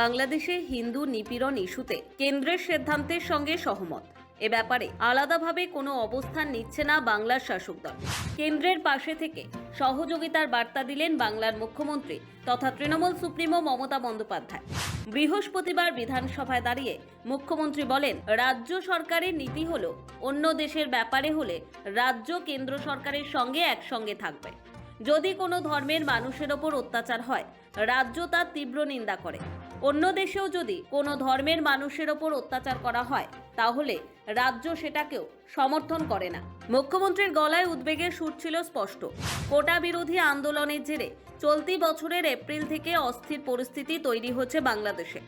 বাংলাদেশে হিন্দু নিপীড়ন ইস্যুতে কেন্দ্রের সিদ্ধান্তের সঙ্গে সহমত। এ ব্যাপারে আলাদাভাবে কোনো অবস্থান নিচ্ছে না বাংলার শাসক দল। কেন্দ্রের পাশে থেকে সহযোগিতার বার্তা দিলেন বাংলার মুখ্যমন্ত্রী তথা তৃণমূল সুপ্রিমো মমতা বন্দ্যোপাধ্যায়। বৃহস্পতিবার বিধানসভায় দাঁড়িয়ে মুখ্যমন্ত্রী বলেন, রাজ্য সরকারের নীতি হলো অন্য দেশের ব্যাপারে হলে রাজ্য কেন্দ্র সরকারের সঙ্গে একসঙ্গে থাকবে। যদি কোনো ধর্মের মানুষের ওপর অত্যাচার হয়, রাজ্য তার তীব্র নিন্দা করে। অন্য দেশেও যদি কোনো ধর্মের মানুষের ওপর অত্যাচার করা হয়, তাহলে রাজ্য সেটাকেও সমর্থন করে না। মুখ্যমন্ত্রীর গলায় উদ্বেগের সুর ছিল স্পষ্ট। কোটা বিরোধী আন্দোলনের জেরে চলতি বছরের এপ্রিল থেকে অস্থির পরিস্থিতি তৈরি হচ্ছে বাংলাদেশে।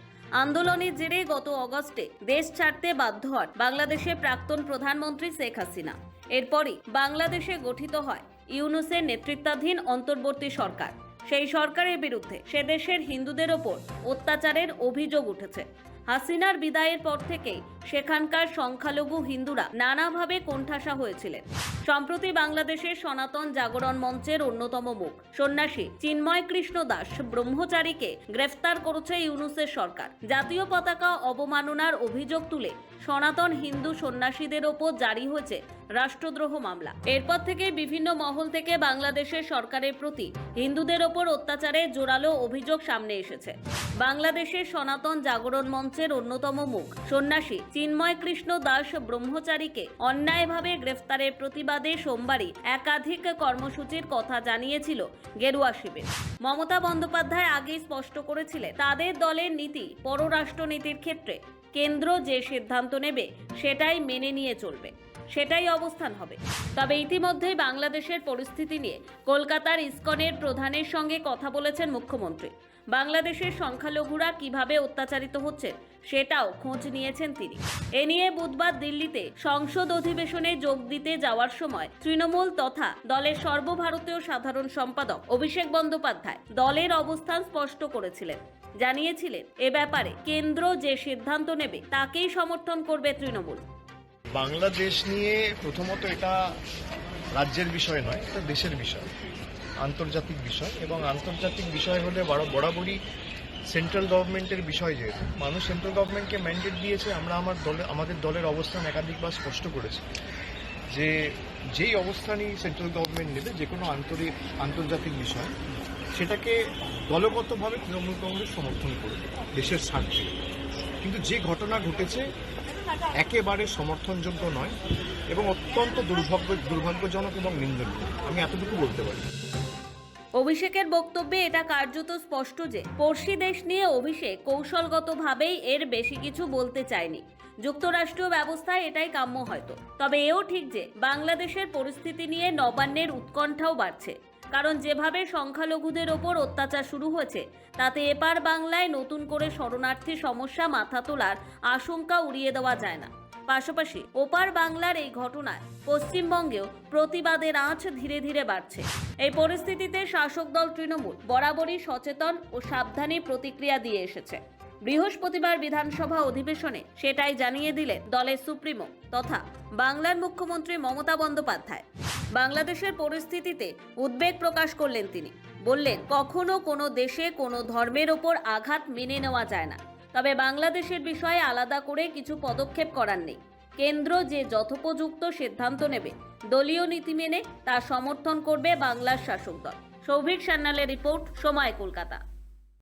আন্দোলনের জেরে গত অগস্টে দেশ ছাড়তে বাধ্য হন বাংলাদেশের প্রাক্তন প্রধানমন্ত্রী শেখ হাসিনা। এরপরই বাংলাদেশে গঠিত হয় ইউনুসের নেতৃত্বাধীন অন্তর্বর্তী সরকার। সেই সরকারের বিরুদ্ধে সে দেশের হিন্দুদের ওপর অত্যাচারের অভিযোগ উঠেছে। হাসিনার বিদায়ের পর থেকেই সেখানকার সংখ্যালঘু হিন্দুরা নানাভাবে কোণঠাসা হয়েছিলেন। সম্প্রতি বাংলাদেশের সনাতন জাগরণ মঞ্চের অন্যতম মুখ, সন্ন্যাসী চিন্ময় কৃষ্ণ দাস ব্রহ্মচারীকে গ্রেফতার করেছে ইউনুসের সরকার। জাতীয় পতাকা অবমাননার অভিযোগ তুলে সনাতন হিন্দু সন্ন্যাসীদের ওপর জারি হয়েছে রাষ্ট্রদ্রোহ মামলা। এরপর থেকে বিভিন্ন মহল থেকে বাংলাদেশের সরকারের প্রতি হিন্দুদের ওপর অত্যাচারে জোরালো অভিযোগ সামনে এসেছে। বাংলাদেশের সনাতন জাগরণ মঞ্চের অন্যতম মুখ সন্ন্যাসী চিন্ময় কৃষ্ণ দাস ব্রহ্মচারীকে অন্যায়ভাবে গ্রেফতারের প্রতিবাদে সোমবারই একাধিক কর্মসূচির কথা জানিয়েছিল গেরুয়া শিবির। মমতা বন্দ্যোপাধ্যায় আগেই স্পষ্ট করেছিলেন, তাদের দলের নীতি পররাষ্ট্রনীতির ক্ষেত্রে কেন্দ্র যে সিদ্ধান্ত নেবে, সেটাই মেনে নিয়ে চলবে। সেটাই অবস্থান হবে। তবে ইতিমধ্যেই বাংলাদেশের পরিস্থিতি নিয়ে কলকাতার ইসকনের প্রধানের সঙ্গে কথা বলেছেন মুখ্যমন্ত্রী। বাংলাদেশের সংখ্যালঘুরা কীভাবে অত্যাচারিত হচ্ছে সেটাও খোঁজ নিয়েছেন তিনি। এ নিয়ে বুধবার দিল্লিতে সংসদ অধিবেশনে যোগ দিতে যাওয়ার সময় তৃণমূল তথা দলের সর্বভারতীয় সাধারণ সম্পাদক অভিষেক বন্দ্যোপাধ্যায় দলের অবস্থান স্পষ্ট করেছিলেন। জানিয়েছিলেন, এ ব্যাপারে কেন্দ্র যে সিদ্ধান্ত নেবে, তাকেই সমর্থন করবে তৃণমূল। বাংলাদেশ নিয়ে প্রথমত এটা রাজ্যের বিষয় নয়, এটা দেশের বিষয়, আন্তর্জাতিক বিষয় এবং আন্তর্জাতিক বিষয় হলে বরাবরই সেন্ট্রাল গভর্নমেন্টের বিষয় যেহেতু, মানুষ সেন্ট্রাল গভর্নমেন্টকে ম্যান্ডেট দিয়েছে, আমরা আমার দলে, আমাদের দলের অবস্থান একাধিকবার স্পষ্ট করেছি। যে, যেই অবস্থানই সেন্ট্রাল গভর্নমেন্ট নেবে, যে কোনো আন্তরিক, আন্তর্জাতিক বিষয়, সেটাকে দলগতভাবে তৃণমূল কংগ্রেস সমর্থন করবে, দেশের স্বার্থে। কিন্তু যে ঘটনা ঘটেছে, একেবারে সমর্থনযোগ্য নয় এবং অত্যন্ত দুর্ভাগ্য, দুর্ভাগ্যজনক এবং নিন্দনীয়। আমি এতটুকু বলতে পারি। অভিষেকের বক্তব্যে এটা কার্যত স্পষ্ট যে, পড়শি দেশ নিয়ে অভিষেক কৌশলগতভাবেই এর বেশি কিছু বলতে চায়নি। যুক্তরাষ্ট্রীয় ব্যবস্থায় এটাই কাম্য হয়তো। তবে এও ঠিক যে, বাংলাদেশের পরিস্থিতি নিয়ে নবান্নের উৎকণ্ঠাও বাড়ছে। কারণ যেভাবে সংখ্যালঘুদের ওপর অত্যাচার শুরু হয়েছে, তাতে এপার বাংলায় নতুন করে শরণার্থী সমস্যা মাথা তোলার আশঙ্কা উড়িয়ে দেওয়া যায় না। পাশাপাশি ওপার বাংলার এই ঘটনায় পশ্চিমবঙ্গেও প্রতিবাদের আঁচ ধীরে ধীরে বাড়ছে। এই পরিস্থিতিতে শাসক দল তৃণমূল বরাবরই সচেতন ও সাবধানী প্রতিক্রিয়া দিয়ে এসেছে। বৃহস্পতিবার বিধানসভা অধিবেশনে সেটাই জানিয়ে দিলেন দলের সুপ্রিমো তথা বাংলার মুখ্যমন্ত্রী মমতা বন্দ্যোপাধ্যায়। বাংলাদেশের পরিস্থিতিতে উদ্বেগ প্রকাশ করলেন তিনি। বললেন, কখনো কোনো দেশে কোনো ধর্মের ওপর আঘাত মেনে নেওয়া যায় না। তবে বাংলাদেশের বিষয়ে আলাদা করে কিছু পদক্ষেপ করার নেই। কেন্দ্র যে যথোপযুক্ত সিদ্ধান্ত নেবে, দলীয় নীতি মেনে তা সমর্থন করবে বাংলার শাসক দল। সৌভিক সান্যালের রিপোর্ট, সময় কলকাতা।